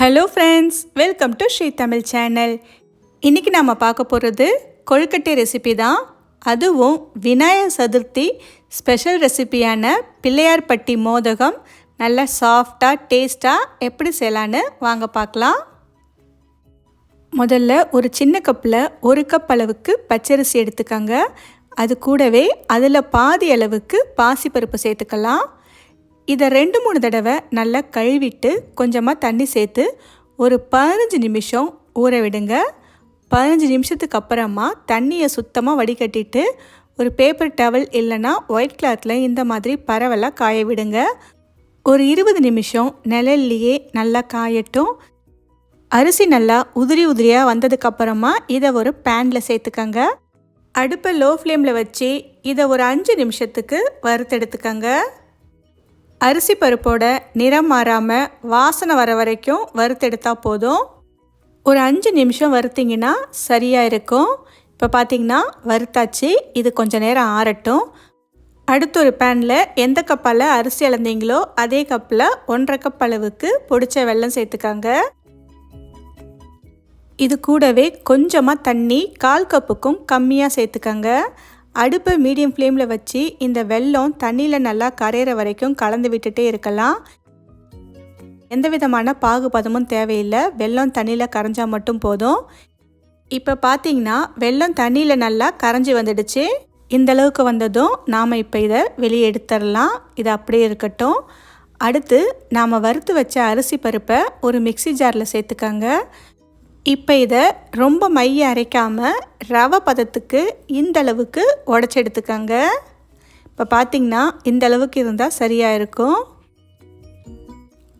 Hello friends welcome to Sri Tamil channel இன்றைக்கி நம்ம பார்க்க போகிறது கொழுக்கட்டை ரெசிபி தான். அதுவும் விநாயகர் சதுர்த்தி ஸ்பெஷல் ரெசிபியான பிள்ளையார்பட்டி மோதகம். நல்லா சாஃப்டாக டேஸ்ட்டாக எப்படி செய்யலான்னு வாங்க பார்க்கலாம். முதல்ல ஒரு சின்ன கப்பில் ஒரு கப் அளவுக்கு பச்சரிசி எடுத்துக்கோங்க. அது கூடவே அதில் பாதி அளவுக்கு பாசிப்பருப்பு சேர்த்துக்கலாம். இதை ரெண்டு மூணு தடவை நல்லா கழுவிட்டு கொஞ்சமாக தண்ணி சேர்த்து ஒரு பதினஞ்சு நிமிஷம் ஊற விடுங்க. பதினஞ்சு நிமிஷத்துக்கு அப்புறமா தண்ணியை சுத்தமாக வடிகட்டிட்டு ஒரு பேப்பர் டவல் இல்லைன்னா ஒயிட் கிளாத்தில் இந்த மாதிரி பரவலாக காய விடுங்க. ஒரு இருபது நிமிஷம் நிழல்லையே நல்லா காயட்டும். அரிசி நல்லா உதிரி உதிரியாக வந்ததுக்கப்புறமா இதை ஒரு பேனில் சேர்த்துக்கங்க. அடுப்பை லோ ஃப்ளேமில் வச்சு இதை ஒரு அஞ்சு நிமிஷத்துக்கு வறுத்தெடுத்துக்கங்க. அரிசி பருப்போட நிறம் மாறாமல் வாசனை வர வரைக்கும் வறுத்தெடுத்தா போதும். ஒரு அஞ்சு நிமிஷம் வறுத்திங்கன்னா சரியாக இருக்கும். இப்போ பார்த்தீங்கன்னா வறுத்தாச்சு. இது கொஞ்சம் நேரம் ஆறட்டும். அடுத்து ஒரு பேனில் எந்த கப்பால் அரிசி அளந்தீங்களோ அதே கப்பில் ஒன்றரை கப் அளவுக்கு பொடிச்ச வெல்லம் சேர்த்துக்காங்க. இது கூடவே கொஞ்சமாக தண்ணி கால் கப்புக்கும் கம்மியாக சேர்த்துக்கங்க. அடுப்பை மீடியம் ஃப்ளேமில் வச்சு இந்த வெல்லம் தண்ணியில் நல்லா கரையிற வரைக்கும் கலந்து விட்டுட்டே இருக்கலாம். எந்த விதமான பாகுபதமும் தேவையில்லை. வெல்லம் தண்ணியில் கரைஞ்சால் மட்டும் போதும். இப்போ பார்த்தீங்கன்னா வெல்லம் தண்ணியில் நல்லா கரைஞ்சி வந்துடுச்சு. இந்த அளவுக்கு வந்ததும் நாம் இப்போ இதை வெளியே எடுத்துடலாம். இது அப்படியே இருக்கட்டும். அடுத்து நாம் வறுத்து வச்ச அரிசி பருப்பை ஒரு மிக்சி ஜாரில் சேர்த்துக்கங்க. இப்போ இதை ரொம்ப மைய அரைக்காமல் ரவை பதத்துக்கு இந்த அளவுக்கு உடச்சி எடுத்துக்கோங்க இப்போ பார்த்திங்கன்னா இந்த அளவுக்கு இருந்தால் சரியாக இருக்கும்.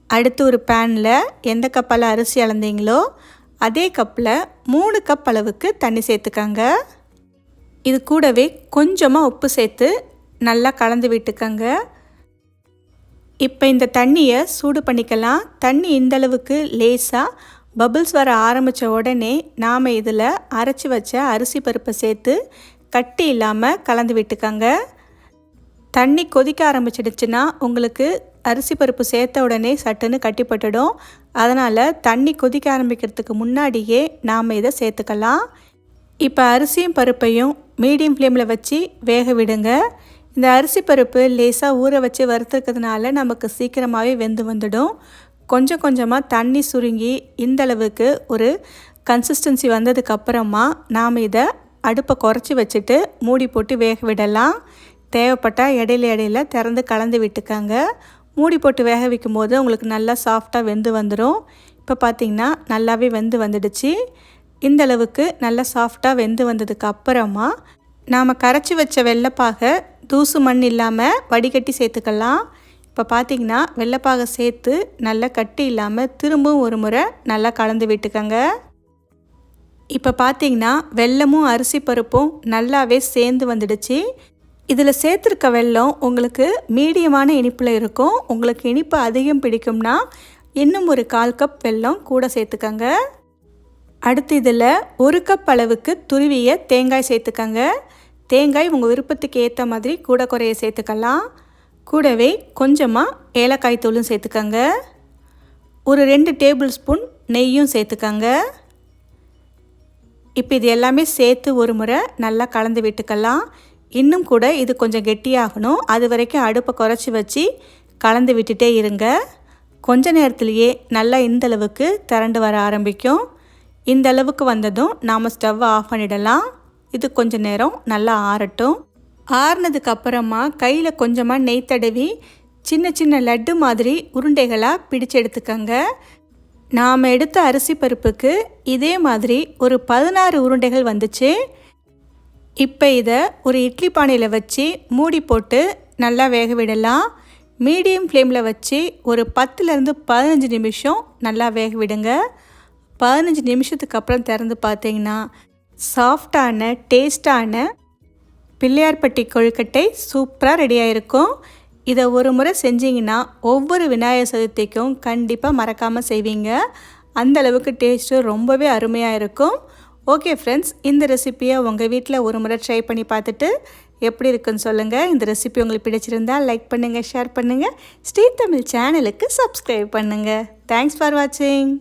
அடுத்து ஒரு பேனில் எந்த கப்பால் அரிசி அளந்தீங்களோ அதே கப்பில் மூணு கப் அளவுக்கு தண்ணி சேர்த்துக்கங்க. இது கூடவே கொஞ்சமாக உப்பு சேர்த்து நல்லா கலந்து விட்டுக்கங்க. இப்போ இந்த தண்ணியை சூடு பண்ணிக்கலாம். தண்ணி இந்த அளவுக்கு லேசாக பபிள்ஸ் வர ஆரம்பித்த உடனே நாம் இதில் அரைச்சி வச்ச அரிசி பருப்பை சேர்த்து கட்டி இல்லாமல் கலந்து விட்டுக்கங்க. தண்ணி கொதிக்க ஆரம்பிச்சிடுச்சுன்னா உங்களுக்கு அரிசி பருப்பு சேர்த்த உடனே சட்டுன்னு கட்டிப்பட்டுடும். அதனால் தண்ணி கொதிக்க ஆரம்பிக்கிறதுக்கு முன்னாடியே நாம் இதை சேர்த்துக்கலாம். இப்போ அரிசியும் பருப்பையும் மீடியம் ஃப்ளேமில் வச்சு வேக விடுங்க. இந்த அரிசி பருப்பு லேசாக ஊற வச்சு வறுத்துருக்கிறதுனால நமக்கு சீக்கிரமாகவே வெந்து வந்துடும். கொஞ்சம் கொஞ்சமாக தண்ணி சுருங்கி இந்தளவுக்கு ஒரு கன்சிஸ்டன்சி வந்ததுக்கப்புறமா நாம் இதை அடுப்பை குறைச்சி வச்சுட்டு மூடி போட்டு வேக விடலாம். தேவைப்பட்டால் இடையில இடையில திறந்து கலந்து விட்டுக்கங்க. மூடி போட்டு வேக வைக்கும் போது உங்களுக்கு நல்லா சாஃப்டாக வெந்து வந்துடும் இப்போ பார்த்திங்கன்னா நல்லாவே வெந்து வந்துடுச்சு. இந்த அளவுக்கு நல்லா சாஃப்டாக வெந்து வந்ததுக்கு அப்புறமா நாம் கரைச்சி வச்ச வெள்ளைப்பாக தூசு மண் இல்லாமல் வடிகட்டி சேர்த்துக்கலாம். இப்போ பார்த்தீங்கன்னா வெள்ளைப்பாகை சேர்த்து நல்லா கட்டி இல்லாமல் திரும்பவும் ஒரு முறை நல்லா கலந்து விட்டுக்கங்க. இப்போ பார்த்தீங்கன்னா வெள்ளமும் அரிசி பருப்பும் நல்லாவே சேர்ந்து வந்துடுச்சு. இதில் சேர்த்துருக்க வெள்ளம் உங்களுக்கு மீடியமான இனிப்பில் இருக்கும். உங்களுக்கு இனிப்பு அதிகம் பிடிக்கும்னா இன்னும் ஒரு கால் கப் வெல்லம் கூட சேர்த்துக்கங்க. அடுத்து இதில் ஒரு கப் அளவுக்கு துருவிய தேங்காய் சேர்த்துக்கங்க. தேங்காய் உங்கள் விருப்பத்துக்கு ஏற்ற மாதிரி கூட குறைய சேர்த்துக்கலாம். கூடவே கொஞ்சமாக ஏலக்காய் தூளும் சேர்த்துக்கங்க. ஒரு ரெண்டு டேபிள் ஸ்பூன் நெய்யும் சேர்த்துக்கங்க. இப்போ இது எல்லாமே சேர்த்து ஒரு முறை நல்லா கலந்து விட்டுக்கலாம். இன்னும் கூட இது கொஞ்சம் கெட்டியாகணும். அது வரைக்கும் அடுப்பை குறைச்சி வச்சு கலந்து விட்டுட்டே இருங்க. கொஞ்ச நேரத்துலையே நல்லா இந்தளவுக்கு திரண்டு வர ஆரம்பிக்கும். இந்த அளவுக்கு வந்ததும் நாம் ஸ்டவ்வை ஆஃப் பண்ணிடலாம். இது கொஞ்ச நேரம் நல்லா ஆறட்டும். ஆறுனதுக்கு அப்புறமா கையில் கொஞ்சமாக நெய் தடவி சின்ன சின்ன லட்டு மாதிரி உருண்டைகளாக பிடிச்சு எடுத்துக்கங்க. நாம் எடுத்த அரிசி பருப்புக்கு இதே மாதிரி ஒரு பதினாறு உருண்டைகள் வந்துச்சு. இப்போ இதை ஒரு இட்லி பானையில் வச்சு மூடி போட்டு நல்லா வேக விடலாம். மீடியம் ஃப்ளேமில் வச்சு ஒரு பத்துலேருந்து பதினஞ்சு நிமிஷம் நல்லா வேக விடுங்க. பதினஞ்சு நிமிஷத்துக்கு அப்புறம் திறந்து பார்த்தீங்கன்னா சாஃப்டான டேஸ்டான பிள்ளையார்பட்டி கொழுக்கட்டை சூப்பராக ரெடியாக இருக்கும் இதை ஒரு முறை செஞ்சிங்கன்னா ஒவ்வொரு விநாயகர் சதுர்த்திக்கும் கண்டிப்பாக மறக்காமல் செய்வீங்க. அந்த அளவுக்கு டேஸ்ட்டு ரொம்பவே அருமையாக இருக்கும். ஓகே ஃப்ரெண்ட்ஸ் இந்த ரெசிப்பியை உங்கள் வீட்டில் ஒரு முறை ட்ரை பண்ணி பார்த்துட்டு எப்படி இருக்குன்னு சொல்லுங்கள் இந்த ரெசிபி உங்களுக்கு பிடிச்சிருந்தால் லைக் பண்ணுங்கள் ஷேர் பண்ணுங்கள் ஸ்ரீ தமிழ் சேனலுக்கு சப்ஸ்கிரைப் பண்ணுங்கள் தேங்க்ஸ் ஃபார் வாட்சிங்